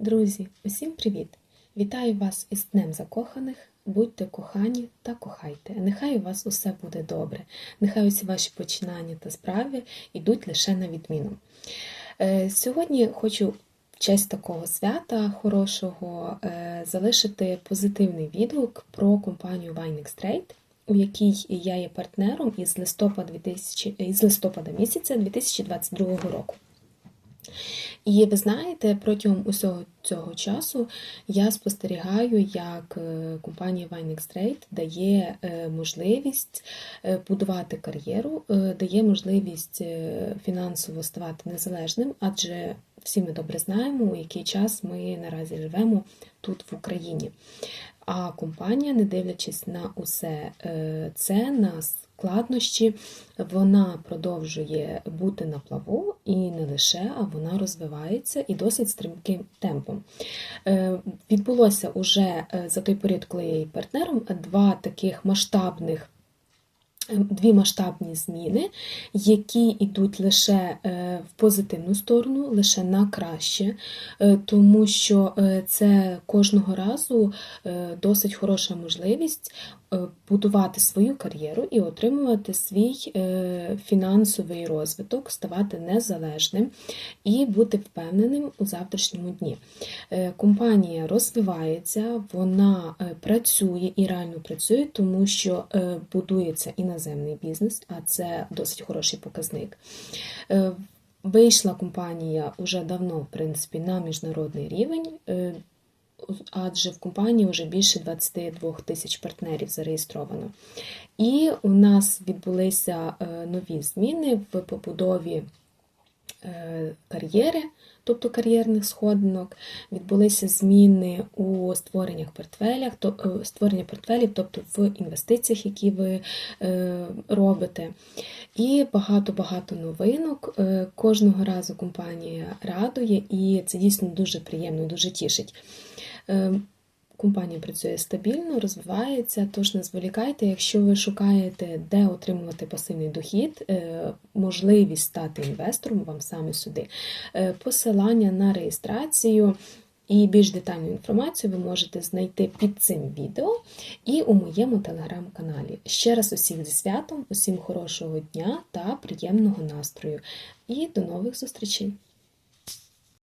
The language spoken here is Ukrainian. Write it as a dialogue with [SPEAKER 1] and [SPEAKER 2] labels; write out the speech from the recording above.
[SPEAKER 1] Друзі, усім привіт! Вітаю вас із Днем Закоханих. Будьте кохані та кохайте. Нехай у вас усе буде добре. Нехай усі ваші починання та справи йдуть лише на відміну. Е, Сьогодні хочу в честь такого свята хорошого е, залишити позитивний відгук про компанію Vinex Trade, у якій я є партнером із листопада, 2000, із листопада місяця 2022 року. І ви знаєте, протягом усього цього часу я спостерігаю, як е, компанія Vinex Trade дає е, можливість е, будувати кар'єру, е, дає можливість е, фінансово ставати незалежним, адже всі ми добре знаємо, у який час ми наразі живемо тут в Україні. А компанія, не дивлячись на усе е, це, на складнощі, вона продовжує бути на плаву і не лише, а вона розвивається і досить стрімким темпом. Е, Відбулося уже е, за той період, коли я є партнером, два таких масштабних. Дві масштабні зміни, які йдуть лише е, в позитивну сторону, лише на краще, е, тому що е, це кожного разу е, досить хороша можливість е, будувати свою кар'єру і отримувати свій е, фінансовий розвиток, ставати незалежним і бути впевненим у завтрашньому дні. Е, Компанія розвивається, вона е, працює і реально працює, тому що е, будується іноземний бізнес, а це досить хороший показник. Е, Вийшла компанія вже давно, в принципі, на міжнародний рівень, е, адже в компанії вже більше 22 тисяч партнерів зареєстровано. І у нас відбулися е, нові зміни в побудові кар'єри, тобто кар'єрних сходинок, відбулися зміни у створеннях портфелях, е, створення портфелів, тобто в інвестиціях, які ви е, робите. І багато-багато новинок. Е, Кожного разу компанія радує, і це дійсно дуже приємно, дуже тішить. Компанія працює стабільно, розвивається, тож не зволікайте, якщо ви шукаєте, де отримувати пасивний дохід, е, можливість стати інвестором вам саме сюди. Е, Посилання на реєстрацію і більш детальну інформацію ви можете знайти під цим відео і у моєму телеграм-каналі. Ще раз усіх зі святом, усім хорошого дня та приємного настрою. І до нових зустрічей!